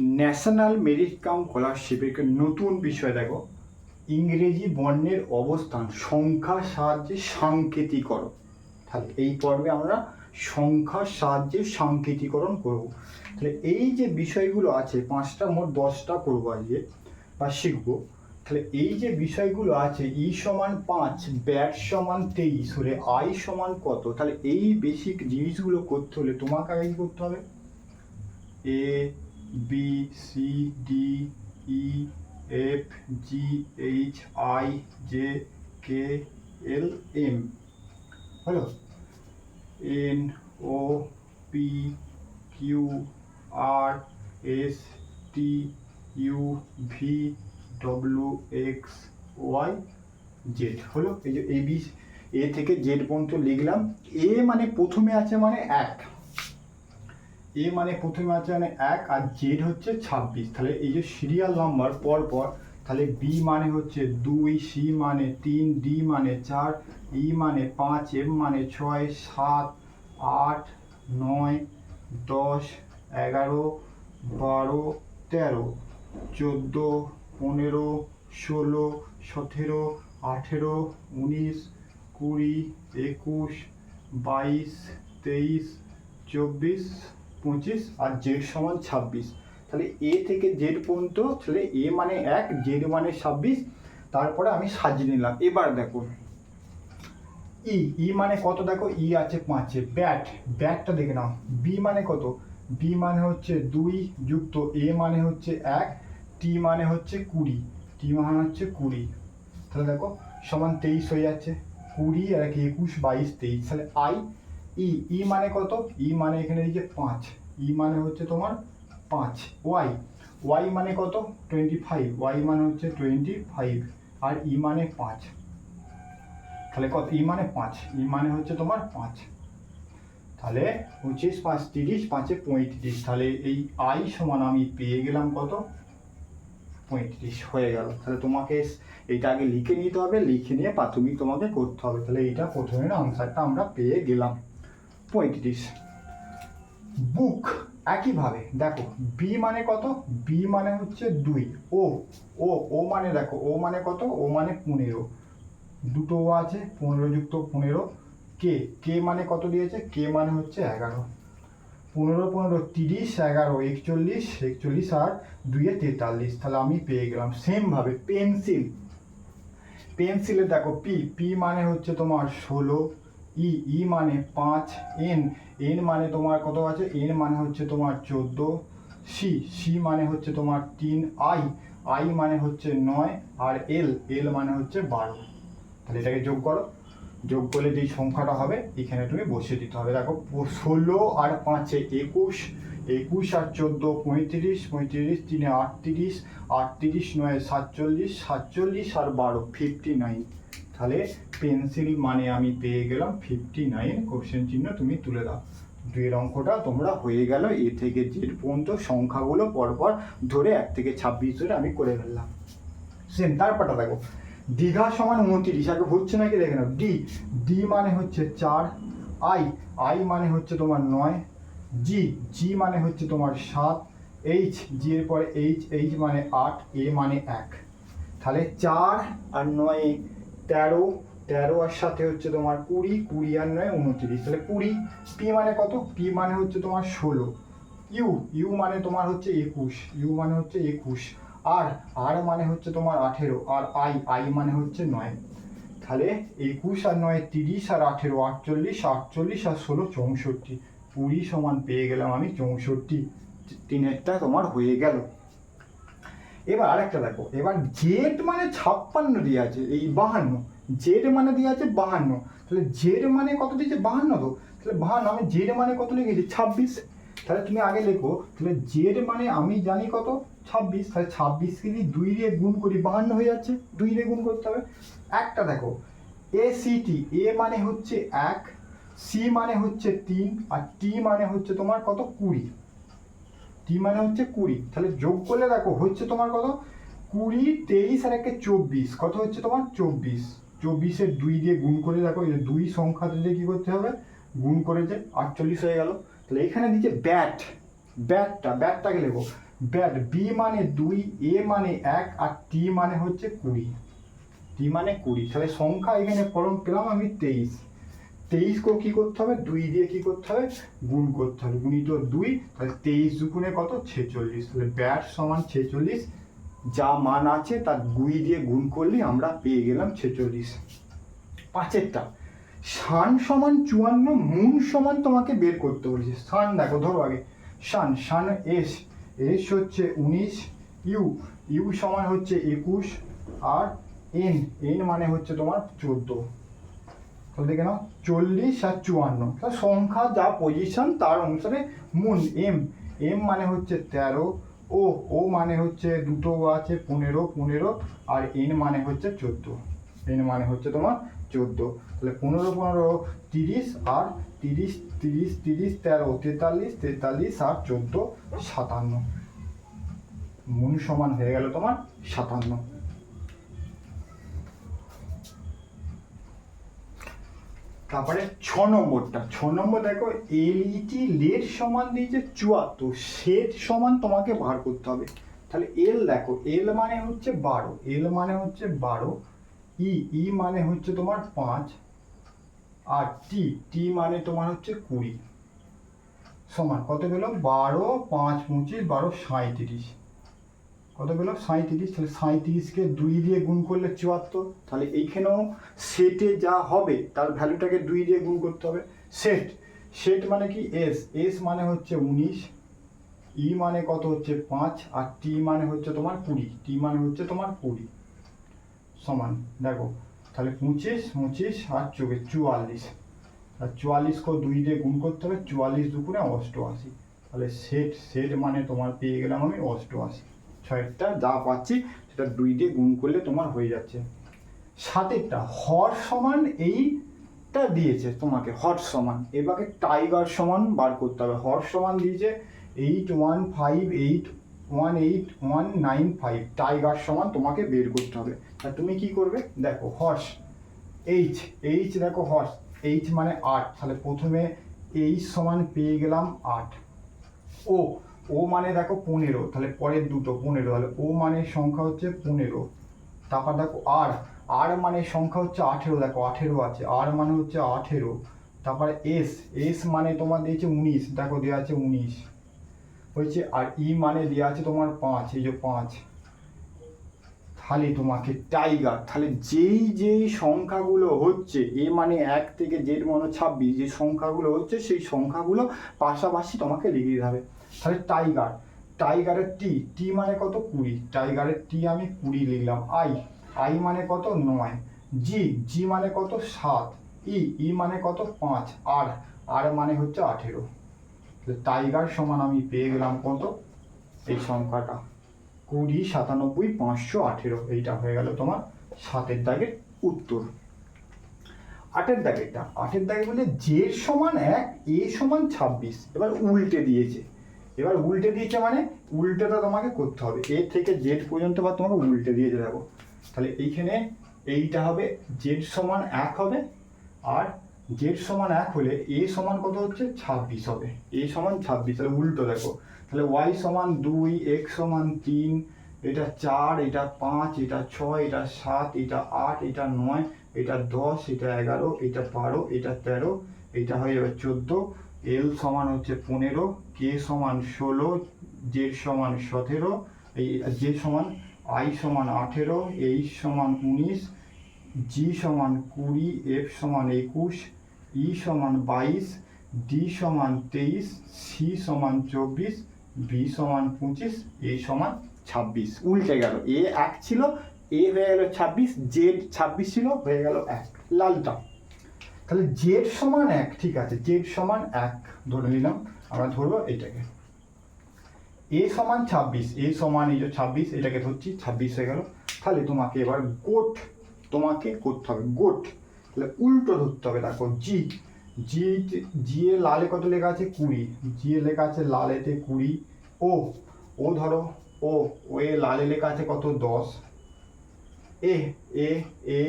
National merit cum স্কলারশিপের নতুন বিষয়, দেখো। ইংরেজি বর্ণের অবস্থান, সংখ্যার সাহায্যে সাংকেতিকরণ। তাহলে এই পর্বে আমরা সংখ্যার সাহায্যে সাংকেতিকরণ করব। তাহলে এই যে বিষয়গুলো আছে, পাঁচটা, মোট দশটা করব আজকে, বা শিখব। তাহলে এই যে বিষয়গুলো আছে, ই সমান পাঁচ, ব্যাট সমান তেইশ, হলে আই সমান কত? তাহলে এই বেসিক জিনিসগুলো করতে হলে তোমাকে আগে কি করতে হবে? A B C D E F G H I J K L M হলো N O P Q R S T U V W X Y Z হলো এই যে এ বি এ থেকে জেড পর্যন্ত লিখলাম। এ মানে প্রথমে আছে মানে এক। এ মানে প্রথমে আছে মানে এক আর জেড হচ্ছে ছাব্বিশ। তাহলে এই যে সিরিয়াল নাম্বার পর পর তাহলে বি মানে হচ্ছে দুই সি মানে তিন ডি মানে চার ই মানে পাঁচ এম মানে ছয়, সাত, আট, নয়, দশ, এগারো, বারো, তেরো, চোদ্দ, পনেরো, ষোলো, সতেরো, আঠেরো, উনিশ, কুড়ি, একুশ, বাইশ, তেইশ, চব্বিশ পঁচিশ আর জেড সমান ছাব্বিশ। তাহলে এ থেকে জেড পর্যন্ত, তাহলে এ মানে এক, জেড মানে ছাব্বিশ, তারপরে আমি সাজিয়ে নিলাম। এবার দেখো, ই ই মানে কত দেখো? ই আছে পাঁচে, ব্যাট, ব্যাটটা দেখে নাও। বি মানে কত? বি মানে হচ্ছে দুই যুক্ত, এ মানে হচ্ছে এক, টি মানে হচ্ছে কুড়ি, টি মানে হচ্ছে কুড়ি। তাহলে দেখো, সমান তেইশ হয়ে যাচ্ছে, কুড়ি আর এক একুশ, বাইশ, তেইশ। তাহলে আই ই ই মানে কত? ই মানে এখানে যে পাঁচ। ই মানে হচ্ছে তোমার পাঁচ। ওয়াই। ওয়াই মানে কত? Twenty five. ওয়াই মানে হচ্ছে টোয়েন্টি ফাইভ। আর ই মানে পাঁচ। তাহলে কত? ই মানে পাঁচ। ই মানে হচ্ছে তোমার পাঁচ। তাহলে পঁচিশ পাঁচ তিরিশ, পাঁচে পঁয়ত্রিশ। তাহলে এই আই সমান আমি পেয়ে গেলাম কত? পঁয়ত্রিশ হয়ে গেল। তাহলে তোমাকে এইটা আগে লিখে নিতে হবে। লিখে নিয়ে প্রাথমিক তোমাকে করতে হবে। তাহলে এইটা প্রথমে আনসারটা আমরা পেয়ে গেলাম। পঁয়ত্রিশ। বুক একইভাবে, দেখো বি মানে কত? বি মানে হচ্ছে দুই। ও ও ও মানে দেখো ও মানে কত? ও মানে পনেরো। দুটো ও আছে, পনেরো যুক্ত পনেরো। কে কে মানে কত দিয়েছে? কে মানে হচ্ছে এগারো। পনেরো পনেরো, তিরিশ, এগারো, একচল্লিশ একচল্লিশ আর দুইয়ে তেতাল্লিশ। তাহলে আমি পেয়ে গেলাম সেমভাবে পেন্সিল পেন্সিলে দেখো পি পি মানে হচ্ছে তোমার ষোলো ই ই মানে পাঁচ, এন এন মানে তোমার কত আছে? এন মানে হচ্ছে তোমার চোদ্দ, সি সি মানে হচ্ছে তোমার তিন, আই আই মানে হচ্ছে নয়, আর এল এল মানে হচ্ছে বারো। তাহলে এটাকে যোগ করো। যোগ করলে যেই সংখ্যাটা হবে, এখানে তুমি বসিয়ে দিতে হবে। দেখো, ষোলো আর পাঁচে একুশ একুশ আর চোদ্দ পঁয়ত্রিশ পঁয়ত্রিশ তিনে আটত্রিশ আটত্রিশ নয় সাতচল্লিশ সাতচল্লিশ আর বারো ফিফটি নাইন তাহলে পেন্সিল মানে আমি পেয়ে গেলাম ফিফটি নাইন কোশ্চেন চিহ্ন তুমি তুলে দাও। দুইয়ের অঙ্কটা তোমরা হয়ে গেল, এ থেকে জেড পর্যন্ত সংখ্যাগুলো পরপর ধরে এক থেকে ছাব্বিশ ধরে আমি করে ফেললাম। সেম তারপরটা দেখো। দীঘা সমান উনত্রিশ, আগে হচ্ছে নাকি দেখে নাও। ডি ডি মানে হচ্ছে চার আই আই মানে হচ্ছে তোমার নয় জি জি মানে হচ্ছে তোমার সাত এইচ জি এর পরে এইচ এইচ মানে আট এ মানে এক। তাহলে চার আর নয় তেরো তেরো আর সাথে হচ্ছে তোমার কুড়ি কুড়ি আর নয়, উনত্রিশ। তাহলে কুড়ি, পি মানে কত? পি মানে হচ্ছে তোমার ষোলো। ইউ ইউ মানে তোমার হচ্ছে একুশ। ইউ মানে হচ্ছে একুশ। আর আর মানে হচ্ছে তোমার আঠেরো। আর আই আই মানে হচ্ছে নয়। তাহলে একুশ আর নয়, তিরিশ আর আঠেরো, আটচল্লিশ আটচল্লিশ আর ষোলো, চৌষট্টি। কুড়ি সমান পেয়ে গেলাম আমি চৌষট্টি। তিনেরটা তোমার হয়ে গেল। এবার আরেকটা দেখো, এবার জেড মানে ছাপ্পান্ন দিয়ে আছে, এই বাহান্ন। জেড মানে দিয়ে আছে বাহান্ন। তাহলে জেড মানে কত দিয়েছে? বাহান্ন তো। তাহলে বাহান্ন, আমি জেড মানে কত লিখেছি? ছাব্বিশ। তাহলে তুমি আগে লেখো, তাহলে জেড মানে আমি জানি কত? ছাব্বিশ। তাহলে ছাব্বিশকে যদি দুই দিয়ে গুণ করি, বাহান্ন হয়ে যাচ্ছে। দুই দিয়ে গুণ করতে হবে। একটা দেখো এ সিটি এ মানে হচ্ছে এক সি মানে হচ্ছে তিন, আর টি মানে হচ্ছে তোমার কত? কুড়ি। টি মানে হচ্ছে কুড়ি। তাহলে যোগ করলে দেখো, হচ্ছে তোমার কত? কুড়ি, তেইশ আর একটা চব্বিশ। কত হচ্ছে তোমার? চব্বিশ। চব্বিশের দুই দিয়ে গুণ করে দেখো, এই দুই সংখ্যা দিয়ে কী করতে হবে? গুণ করে যে আটচল্লিশ হয়ে গেল। তাহলে এখানে দিচ্ছে ব্যাট। ব্যাটটা ব্যাটটাকে লেখো? ব্যাট বি মানে দুই এ মানে এক আর টি মানে হচ্ছে কুড়ি। টি মানে কুড়ি। তাহলে সংখ্যা এখানে কলম পেলাম আমি তেইশ। তেইশকেও কী করতে হবে? দুই দিয়ে কী করতে হবে? গুণ করতে হবে। গুণিত দুই, তাহলে তেইশ দুগুণে কত? ছেচল্লিশ। তাহলে ব্যাট সমান ছেচল্লিশ। যা মান আছে, তার দুই দিয়ে গুণ করলে আমরা পেয়ে গেলাম ছেচল্লিশ। পাঁচেরটা। শান সমান চুয়ান্ন, মুন সমান তোমাকে বের করতে বলেছে। শান দেখো, ধরো আগে। শান শান এস। এস হচ্ছে উনিশ, ইউ। ইউ সমান হচ্ছে একুশ, আর এন। এন মানে হচ্ছে তোমার চোদ্দ। দেখে নাও, চল্লিশ আর চুয়ান্ন। তার সংখ্যা যা পজিশন তার অনুসারে মুন এম এম মানে হচ্ছে তেরো, ও ও মানে হচ্ছে দুটো আছে পনেরো পনেরো, আর এন মানে হচ্ছে চোদ্দ। এন মানে হচ্ছে তোমার চোদ্দ। তাহলে পনেরো পনেরো, তিরিশ, আর তিরিশ তিরিশ তিরিশ, তেরো, তেতাল্লিশ তেতাল্লিশ, আর চোদ্দ, সাতান্ন। মুন সমান হয়ে গেল তোমার সাতান্ন। তারপরে ছ নম্বরটা, ছ নম্বর দেখো এলইটি লেট সমান দিয়েছে চুয়াত্তর, সেট সমান তোমাকে বার করতে হবে। তাহলে এল দেখো এল মানে হচ্ছে বারো এল মানে হচ্ছে বারো ই ই মানে হচ্ছে তোমার পাঁচ, আর টি টি মানে তোমার হচ্ছে কুড়ি। সমান কত পেল বারো, পাঁচ পঁচিশ, বারো, সাঁইত্রিশ। কত পেল সাঁইত্রিশ। তাহলে সাঁইত্রিশকে দুই দিয়ে গুণ করলে চুয়াত্তর। তাহলে এইখানেও সেটে যা হবে, তার ভ্যালুটাকে দুই দিয়ে গুণ করতে হবে। সেট সেট মানে কি? এস এস মানে হচ্ছে উনিশ ই মানে কত হচ্ছে পাঁচ, আর টি মানে হচ্ছে তোমার কুড়ি। টি মানে হচ্ছে তোমার কুড়ি। সমান, দেখো। তাহলে পঁচিশ পঁচিশ, আর চোখে চুয়াল্লিশ। আর চুয়াল্লিশকেও দুই দিয়ে গুণ করতে হবে। চুয়াল্লিশ দুপুরে অষ্টআশি। তাহলে সেট সেট মানে তোমার পেয়ে গেলাম আমি অষ্টআশি। ছয়েরটা যা পাচ্ছি সেটা দুই দিয়ে গুণ করলে তোমার হয়ে যাচ্ছে। সাতেরটা, হর সমান এইটা দিয়েছে তোমাকে, হর সমান। এবারে টাইগার সমান বার করতে হবে। হর সমান দিয়েছে eight one five eight one eight one nine five tiger সমান তোমাকে বের করতে হবে। তা তুমি কি করবে? দেখো, হর্স এইচ এইচ দেখো, হর্স এইচ মানে আট। তাহলে প্রথমে এইচ সমান পেয়ে গেলাম আট। ও ও মানে দেখো পনেরো, তাহলে পরের দুটো পনেরো, তাহলে ও মানে সংখ্যা হচ্ছে পনেরো। তারপর দেখো আর আর মানে সংখ্যা হচ্ছে আঠেরো, দেখো আঠেরো আছে, আর মানে হচ্ছে আঠেরো। তারপরে এস এস মানে তোমার দিয়েছে উনিশ, দেখো দেওয়া আছে উনিশ। হয়েছে, আর ই মানে দেওয়া আছে তোমার পাঁচ, এই যে পাঁচ। তাহলে তোমাকে টাইগার তাহলে যেই যেই সংখ্যাগুলো হচ্ছে, এ মানে এক থেকে জেড মানে ছাব্বিশ, যে সংখ্যাগুলো হচ্ছে, সেই সংখ্যাগুলো পাশাপাশি তোমাকে লিখে দিতে হবে। তাহলে টাইগার টাইগারের টি টি মানে কত? কুড়ি। টাইগারের টি আমি কুড়ি লিখলাম। আই আই মানে কত? নয়। জি জি মানে কত? সাত। ই ই মানে কত? পাঁচ। আর আর মানে হচ্ছে আঠেরো। টাইগার সমান আমি পেয়ে গেলাম কত? এই সংখ্যাটা। কুড়ি, সাতানব্বই, পাঁচশো আঠেরো। এইটা হয়ে গেল তোমার সাতের দাগের উত্তর। আটের দাগেরটা। আটের দাগে বলে জে সমান এক এ সমান ছাব্বিশ। এবার উল্টে দিয়েছে। এবার উল্টে দিয়েছে মানে উল্টেটা তোমাকে করতে হবে। এ থেকে জেড পর্যন্ত বা তোমাকে উল্টে দিয়েছে, দেখো। তাহলে এইখানে এইটা হবে জেড সমান এক হবে, আর জেড সমান এক হলে এ সমান কত হচ্ছে? ছাব্বিশ হবে। এ সমান ছাব্বিশ, তাহলে উল্টো দেখো। তাহলে ওয়াই সমান দুই এক্স সমান তিন, এটা চার, এটা পাঁচ, এটা ছয়, এটা সাত, এটা আট, এটা নয়, এটা দশ, এটা এগারো, এটা বারো, এটা তেরো, এটা হয়ে যাবে চোদ্দ। এল সমান হচ্ছে পনেরো, কে সমান ষোলো, জেড সমান সতেরো, এই জে সমান আই সমান আঠেরো, এইচ সমান উনিশ, জি সমান কুড়ি, এফ সমান একুশ, ই সমান বাইশ, ডি সমান তেইশ, সি সমান চব্বিশ, বি সমান পঁচিশ, এ সমান ছাব্বিশ। উল্টে গেল। এ এক ছিল, এ হয়ে গেল ছাব্বিশ, জেড ছাব্বিশ ছিল, হয়ে গেল এক। লালটা। তাহলে জেড সমান এক, ঠিক আছে জেড সমান এক, ধরে নিলাম, আমরা ধরবো এটাকে। এ সমান ছাব্বিশ এ সমান এই যে ছাব্বিশ, এটাকে ধরছি, ছাব্বিশ হয়ে গেল। তাহলে তোমাকে এবার গোট, তোমাকে করতে হবে, গোট। তাহলে উল্টো ধরতে হবে, দেখো জি জি জি এ লালে কত লেখা আছে? কুড়ি। জি এ লেখা আছে লালেতে কুড়ি। ও ও ধরো, ও ও এ লালে লেখা আছে কত? দশ। এ এ এ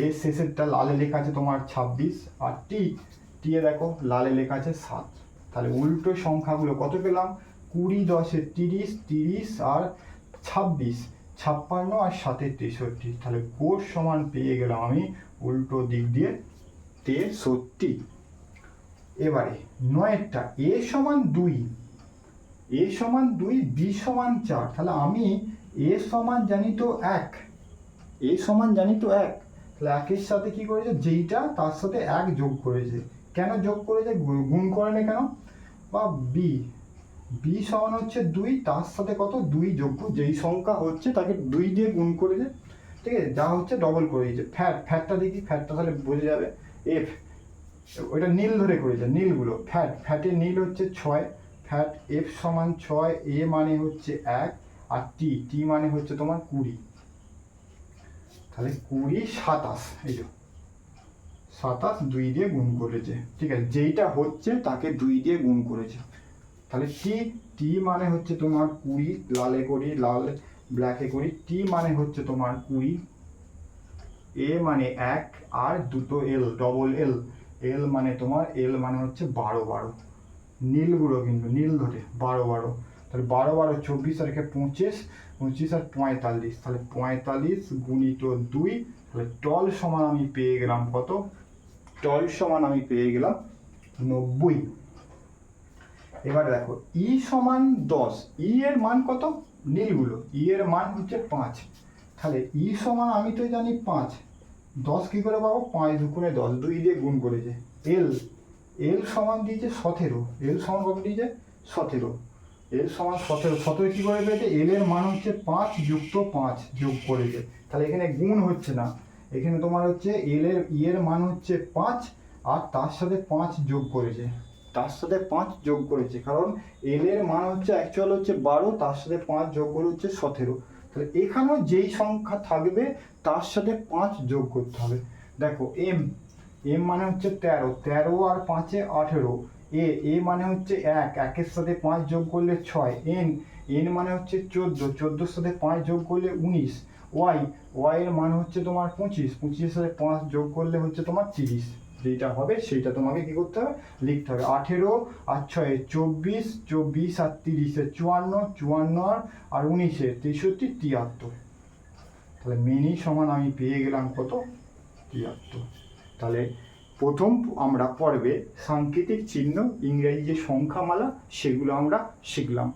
এ শেষেরটা লালে লেখা আছে তোমার ছাব্বিশ, আর টি টি এ দেখো, লালে লেখা আছে সাত। তাহলে উল্টো সংখ্যাগুলো কত পেলাম? কুড়ি, দশে তিরিশ তিরিশ, আর ছাব্বিশ, ছাপ্পান্ন, আর সাথে তেষট্টি। তাহলে কোষ সমান পেয়ে গেলাম আমি উল্টো দিক দিয়ে তেষট্টি। এবারে নয়েরটা, এ সমান দুই, এ সমান দুই, বি সমান চার। তাহলে আমি এ সমান জানি তো এক, এ সমান জানি তো এক। তাহলে একের সাথে কি করেছে? যেইটা তার সাথে এক যোগ করেছে। কেন যোগ করেছে? গুণ করে না কেন? বা বি বি সমান হচ্ছে দুই, তার সাথে কত? দুই যোগ যেই সংখ্যা হচ্ছে তাকে দুই দিয়ে গুণ করেছে। ঠিক আছে? যা হচ্ছে ডবল করে দিয়েছে ফ্যাট ফ্যাটটা দেখি ফ্যাটটা তাহলে বোঝা যাবে। এফ ওইটা নীল ধরে করেছে, নীলগুলো। ফ্যাট ফ্যাটে নীল হচ্ছে ছয়। ফ্যাট এফ সমান ছয় এ মানে হচ্ছে এক, আর টি টি মানে হচ্ছে তোমার কুড়ি। তাহলে কুড়ি সাতাশ, এই যে। সাতাশ দুই দিয়ে গুণ করেছে, ঠিক আছে? যেইটা হচ্ছে তাকে দুই দিয়ে গুণ করেছে। তাহলে টি টি মানে হচ্ছে তোমার কুড়ি, লালে করি, লাল ব্ল্যাকে করি। টি মানে হচ্ছে তোমার কুড়ি এ মানে এক, আর দুটো এল ডবল এল এল মানে তোমার এল মানে হচ্ছে বারো বারো। নীলগুলো কিন্তু, নীল ধরে, বারো বারো। তাহলে বারো বারো চব্বিশ তারিখে পঁচিশ পঁচিশ আর পঁয়তাল্লিশ। তাহলে পঁয়তাল্লিশ গুণিত দুই, তাহলে টল সমান আমি পেয়ে গেলাম কত? টল সমান আমি পেয়ে গেলাম নব্বই। এবার দেখো, ই সমান দশ, ই এর মান কত? নীলগুলো। ই এর মান হচ্ছে পাঁচ। তাহলে ই সমান আমি তো জানি পাঁচ। দশ কী করে পাবো? পাঁচ দুগুণে দশ, দুই দিয়ে গুণ করেছে। এল এল সমান দিয়েছে সতেরো। এল সমান কত দিয়েছে? সতেরো। এল সমান সতেরো সতেরো কী করে পেয়েছে? এল এর মান হচ্ছে পাঁচ যুক্ত পাঁচ যোগ করেছে। তাহলে এখানে গুণ হচ্ছে না। এখানে তোমার হচ্ছে এল এর ই এর মান হচ্ছে পাঁচ, আর তার সাথে পাঁচ যোগ করেছে। তার সাথে পাঁচ যোগ করেছে, কারণ এল এর মান হচ্ছে অ্যাকচুয়াল হচ্ছে বারো, তার সাথে পাঁচ যোগ করে হচ্ছে সতেরো। তাহলে এখানেও যেই সংখ্যা থাকবে, তার সাথে পাঁচ যোগ করতে হবে। দেখো এম এম মানে হচ্ছে তেরো তেরো আর পাঁচে আঠেরো। এ এ মানে হচ্ছে এক, একের সাথে পাঁচ যোগ করলে ছয় এন এন মানে হচ্ছে চোদ্দ, চোদ্দোর সাথে পাঁচ যোগ করলে উনিশ ওয়াই ওয়াই এর মান হচ্ছে তোমার পঁচিশ, পঁচিশের সাথে পাঁচ যোগ করলে হচ্ছে তোমার তিরিশ যেটা হবে সেইটা তোমাকে কি করতে হবে? লিখতে হবে। আঠেরো আর ছয়ে, চব্বিশ চব্বিশ আর তিরিশে চুয়ান্ন চুয়ান্ন আর উনিশে, তেষট্টি, তিয়াত্তর। তাহলে মিনি সমান আমি পেয়ে গেলাম কত? তিয়াত্তর। তাহলে প্রথম আমরা পর্বে সাংকেতিক চিহ্ন ইংরেজি যে সংখ্যামালা সেগুলো আমরা শিখলাম।